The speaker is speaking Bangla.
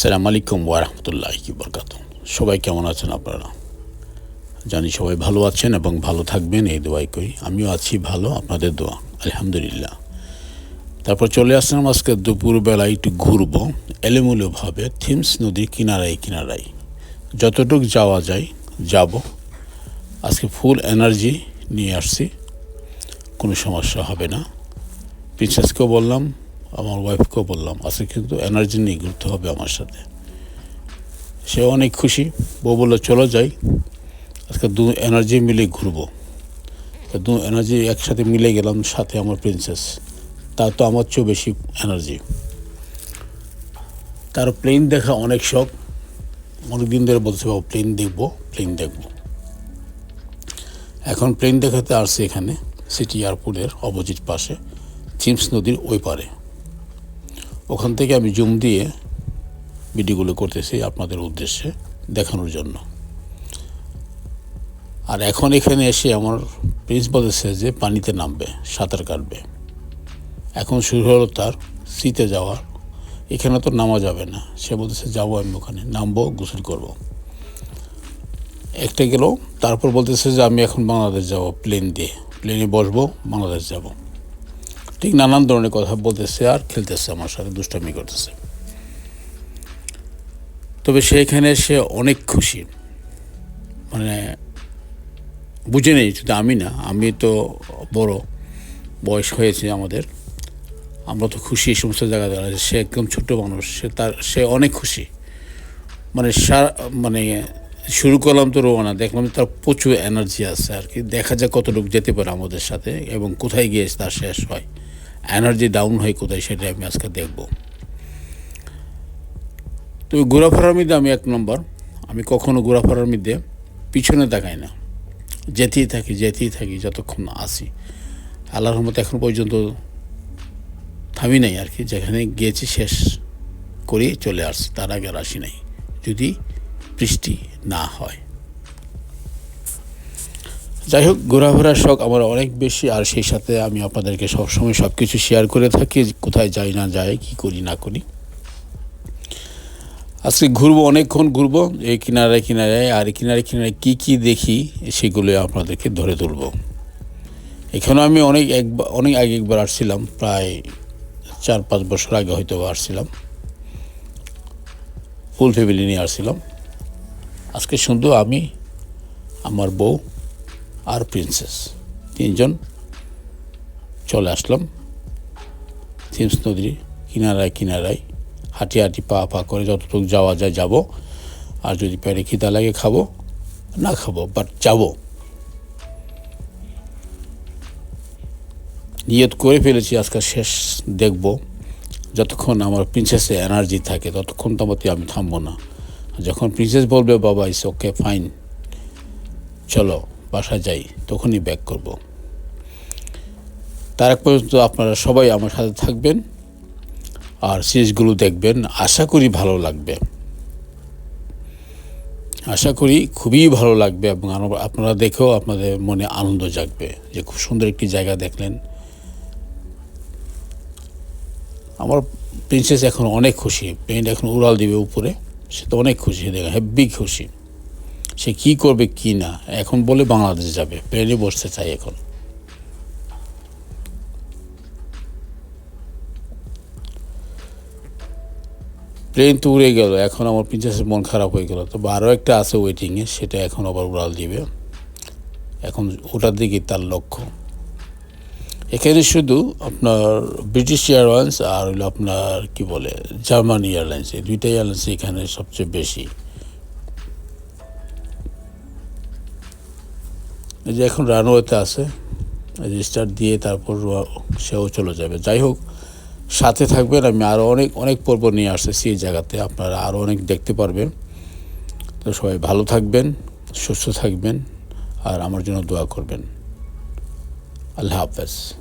সালাম আলাইকুম কি বরকাত সবাই কেমন আছেন আপনারা? জানি সবাই ভালো আছেন এবং ভালো থাকবেন, এই দোয়াই করি। আমিও আছি ভালো, আপনাদের দোয়া। আলহামদুলিল্লাহ। তারপর চলে আসলাম আজকে দুপুরবেলায় একটু ঘুরবো। এলোমেলোভাবে থিমস নদীর কিনারায় কিনারায়। যতটুক যাওয়া যায়, যাব। আজকে ফুল এনার্জি নিয়ে আসছি। কোনো সমস্যা হবে না। প্রিন্সেসকেও বললাম আমার ওয়াইফকেও বললাম আজকে কিন্তু এনার্জি নিয়ে ঘুরতে হবে আমার সাথে। সে অনেক খুশি। বউ বলল, চলো যাই, আজকে দু এনার্জি মিলে ঘুরবো। দু এনার্জি একসাথে মিলে গেলাম, সাথে আমার প্রিন্সেস তার তো আমার চেয়েও বেশি এনার্জি তার প্লেন দেখা অনেক শখ। অনেক দিন ধরে বলছে, বাবু প্লেন দেখব প্লেন দেখব। এখন প্লেন দেখাতে আসছে এখানে সিটি এয়ারপোর্টের অপোজিট পাশে থিমস নদীর ওই পারে। ওখান থেকে আমি জুম দিয়ে ভিডিওগুলো করতেছি আপনাদের উদ্দেশ্যে দেখানোর জন্য। আর এখন এখানে এসে আমার প্রিন্স বলেছে যে পানিতে নামবে, সাঁতার কাটবে। এখন শুরু হলো তার শীতে যাওয়ার। এখানে তো নামা যাবে না। সে বলতেছে, যাব আমি ওখানে। নামবো, গোসল করব। একটা গেল, তারপর বলতেছে যে, আমি এখন বাংলাদেশ যাব, প্লেন দিয়ে। প্লেনে বসবো, বাংলাদেশ যাব। ঠিক নানান ধরনের কথা বলতেছে আর খেলতেছে আমার সাথে, দুষ্টামি করতেছে। তবে সেখানে সে অনেক খুশি। মানে বুঝে নেই, শুধু আমি না, আমি তো বড়, বয়স হয়েছে আমাদের। আমরা তো খুশি এই সমস্ত জায়গায় দাঁড়াচ্ছি সে একদম ছোট মানুষ, সে তার, সে অনেক খুশি। মানে সার মানে শুরু করলাম তো রোয়ানা দেখলাম তার প্রচুর এনার্জি আছে আর কি। দেখা যায় কতটুকু যেতে পারে আমাদের সাথে এবং কোথায় গিয়ে তার শেষ হয়। এনার্জি ডাউন হয় কোথায় সেটা আমি আজকে দেখব। তো ঘোরাফেরার মধ্যে আমি এক নম্বর, আমি কখনো ঘোরাফেরার মধ্যে পিছনে তাকাই না। যেতেই থাকি যেতেই থাকি, যতক্ষণ আসি। আল্লাহর মতো এখন পর্যন্ত থামি নাই আর কি, যেখানে গিয়েছি শেষ করে চলে আসছি, তার আগে আর আসি নাই, যদি বৃষ্টি না হয়। যাই হোক ঘোরাফেরার শখ আমার অনেক বেশি, আর সেই সাথে আমি আপনাদেরকে সবসময় সব কিছু শেয়ার করে থাকি কোথায় যাই না যাই, কি করি না করি। আজকে ঘুরবো, অনেকক্ষণ ঘুরবো, এই কিনারে কিনারে আর কিনারে কিনারে কি কি দেখি, সেগুলো আপনাদেরকে ধরে তুলবো। এখানে আমি অনেক একবার অনেক আগে একবার আসছিলাম, প্রায় চার পাঁচ বছর আগে হয়তো আসছিলাম। ফুল ফ্যামিলি নিয়ে আসছিলাম। আজকে শুধু আমি, আমার বউ আর প্রিন্সেস তিনজন চলে আসলাম। থিমস নদীর কিনারায় কিনারায় হাঁটি হাঁটি পা পা করে যতটুকু যাওয়া যায় যাব। আর যদি পেটে খিদা লাগে খাব, না খাব বাট যাব। নিয়ত করে ফেলেছি, আজকে শেষ দেখব। যতক্ষণ আমার প্রিন্সেসে এনার্জি থাকে, ততক্ষণ তো আমি থামবো না। যখন প্রিন্সেস বলবে, বাবা ইস ওকে ফাইন চলো। বাসা যাই, তখনই ব্যাক করব। তার এক পর্যন্ত আপনারা সবাই আমার সাথে থাকবেন আর সিরিজগুলো দেখবেন, আশা করি ভালো লাগবে। আশা করি খুবই ভালো লাগবে এবং আপনারা দেখেও আপনাদের মনে আনন্দ জাগবে যে খুব সুন্দর একটি জায়গা দেখলেন। আমার প্রিন্সেস এখন অনেক খুশি পেন্ট এখন উড়াল দিবে উপরে, সে তো অনেক খুশি দেখে হেব্বি খুশি। সে কি করবে, কি না, এখন বলে বাংলাদেশ যাবে। প্লেনে বসতে চাই এখন। প্লেন তো উড়ে গেল, এখন আমার প্রিন্সেসের মন খারাপ হয়ে গেল। তো আরও একটা আছে ওয়েটিংয়ে সেটা এখন আবার উড়াল দিবে। এখন ওটার দিকে তার লক্ষ্য। এখানে শুধু আপনার ব্রিটিশ এয়ারলাইন্স আর হলো আপনার কি বলে জার্মান এয়ারলাইন্স এই দুইটা এয়ারলাইন্স এখানে সবচেয়ে বেশি। যে এখন রানওয়েতে আছে রেজিস্টার দিয়ে তারপর সেও চলে যাবে। যাই হোক, সাথে থাকবেন, আমি আরও অনেক অনেক পর্ব নিয়ে আসতেছি এই জায়গাতে, আপনারা আরও অনেক দেখতে পারবেন। তো সবাই ভালো থাকবেন, সুস্থ থাকবেন, আর আমার জন্য দোয়া করবেন। আল্লাহ হাফেজ।